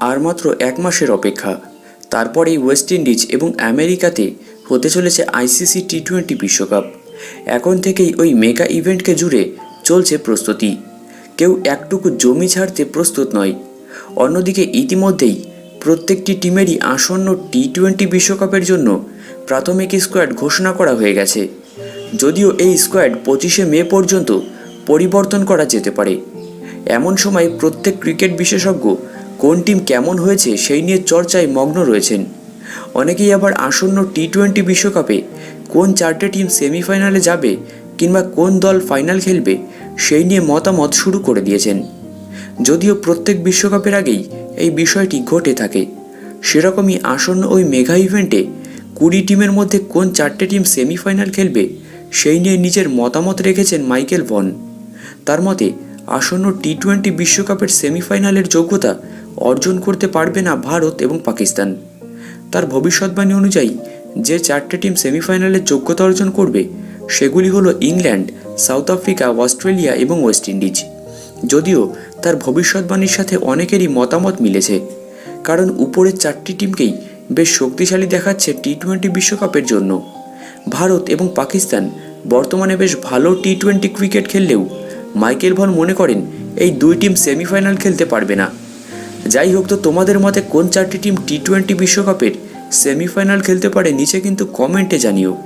আর মাত্র এক মাসের অপেক্ষা। তারপরেই ওয়েস্ট ইন্ডিজ এবং আমেরিকাতে হতে চলেছে আইসিসি টি টোয়েন্টি বিশ্বকাপ। এখন থেকেই ওই মেগা ইভেন্টকে জুড়ে চলছে প্রস্তুতি। কেউ একটুকু জমি ছাড়তে প্রস্তুত নয়। অন্যদিকে ইতিমধ্যেই প্রত্যেকটি টিমেরই আসন্ন টি টোয়েন্টি বিশ্বকাপের জন্য প্রাথমিক স্কোয়াড ঘোষণা করা হয়ে গেছে। যদিও এই স্কোয়াড পঁচিশে মে পর্যন্ত পরিবর্তন করা যেতে পারে। এমন সময় প্রত্যেক ক্রিকেট বিশেষজ্ঞ কোন টিম কেমন হয়েছে সেই নিয়ে চর্চায় মগ্ন রয়েছেন। অনেকেই আবার আসন্ন টি টোয়েন্টি বিশ্বকাপে কোন চারটে টিম সেমিফাইনালে যাবে কিংবা কোন দল ফাইনাল খেলবে সেই নিয়ে মতামত শুরু করে দিয়েছেন। যদিও প্রত্যেক বিশ্বকাপের আগেই এই বিষয়টি ঘটে থাকে। সেরকমই আসন্ন ওই মেগা ইভেন্টে কুড়ি টিমের মধ্যে কোন চারটে টিম সেমিফাইনাল খেলবে সেই নিয়ে নিজের মতামত রেখেছেন মাইকেল ভন। তার মতে, আসন্ন টি টোয়েন্টি বিশ্বকাপের সেমিফাইনালের যোগ্যতা অর্জন করতে পারবে না ভারত এবং পাকিস্তান। তার ভবিষ্যৎবাণী অনুযায়ী, যে চারটে টিম সেমিফাইনালের যোগ্যতা অর্জন করবে, সেগুলি হলো ইংল্যান্ড, সাউথ আফ্রিকা, অস্ট্রেলিয়া এবং ওয়েস্ট ইন্ডিজ। যদিও তার ভবিষ্যৎবাণীর সাথে অনেকেরই মতামত মিলেছে, কারণ উপরের চারটি টিমকেই বেশ শক্তিশালী দেখাচ্ছে টি টোয়েন্টি বিশ্বকাপের জন্য। ভারত এবং পাকিস্তান বর্তমানে বেশ ভালো টি টোয়েন্টি ক্রিকেট খেললেও মাইকেল ভন মনে করেন, এই দুই টিম সেমিফাইনাল খেলতে পারবে না। যাই হোক তো তোমাদের মতে কোন চারটি টিম টি টোয়েন্টি বিশ্বকাপের সেমিফাইনাল খেলতে পারে নিচে কিন্তু কমেন্টে জানিও।